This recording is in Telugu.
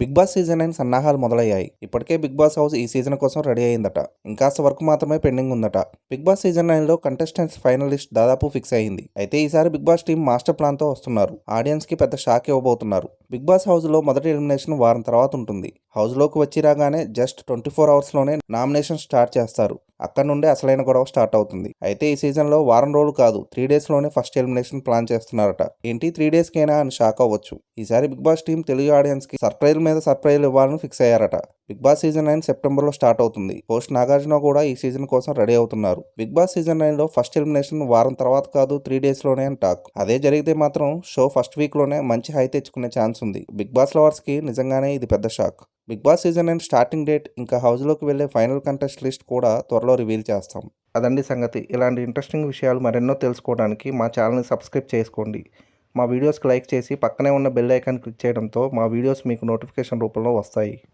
బిగ్ బాస్ సీజన్ అయిన సన్నాహాలు మొదలయ్యాయి. ఇప్పటికే బిగ్ బాస్ హౌస్ ఈ సీజన్ కోసం రెడీ అయిందట. ఇంకాస్త వర్క్ మాత్రమే పెండింగ్ ఉందట. బిగ్ బాస్ సీజన్ నైన్లో కంటెస్టెంట్స్ ఫైనలిస్ట్ దాదాపు ఫిక్స్ అయింది. అయితే ఈసారి బిగ్ బాస్ టీం మాస్టర్ ప్లాన్తో వస్తున్నారు. ఆడియన్స్కి పెద్ద షాక్ ఇవ్వబోతున్నారు. బిగ్ బాస్ హౌస్లో మొదటి ఎలిమినేషన్ వారం తర్వాత ఉంటుంది. హౌస్లోకి వచ్చి రాగానే జస్ట్ ట్వంటీ ఫోర్ అవర్స్లోనే నామినేషన్ స్టార్ట్ చేస్తారు. అక్కడ నుండే అసలైన గొడవ స్టార్ట్ అవుతుంది. అయితే ఈ సీజన్లో వారం రోజులు కాదు త్రీ డేస్లోనే ఫస్ట్ ఎలిమినేషన్ ప్లాన్ చేస్తున్నారట. ఏంటి త్రీ డేస్ కైనా అని షాక్ అవ్వచ్చు. ఈసారి బిగ్ బాస్ టీం తెలుగు ఆడియన్స్కి సర్ప్రైజ్ మీద సర్ప్రైజ్ ఇవ్వాలని ఫిక్స్ అయ్యారట. బిగ్ బాస్ సీజన్ నైన్ సెప్టెంబర్లో స్టార్ట్ అవుతుంది. పోస్ట్ నాగార్జున కూడా ఈ సీజన్ కోసం రెడీ అవుతున్నారు. బిగ్ బాస్ సీజన్ నైన్లో ఫస్ట్ ఎలిమినేషన్ వారం తర్వాత కాదు త్రీ డేస్లోనే అని టాక్. అదే జరిగితే మాత్రం షో ఫస్ట్ వీక్లోనే మంచి హై తెచ్చుకునే ఛాన్స్ ఉంది. బిగ్ బాస్ లవర్స్కి నిజంగానే ఇది పెద్ద shock. Bigg Boss season and starting date ఇంకా హౌస్లోకి వెళ్ళే ఫైనల్ కంటెస్ట్ లిస్ట్ కూడా త్వరలో రివీల్ చేస్తాం. అదండి సంగతి. ఇలాంటి ఇంట్రెస్టింగ్ విషయాలు మరెన్నో తెలుసుకోవడానికి మా ఛానల్ని సబ్స్క్రైబ్ చేసుకోండి. మా వీడియోస్కి లైక్ చేసి పక్కనే ఉన్న బెల్ ఐకాన్ క్లిక్ చేయడంతో మా వీడియోస్ మీకు నోటిఫికేషన్ రూపంలో వస్తాయి.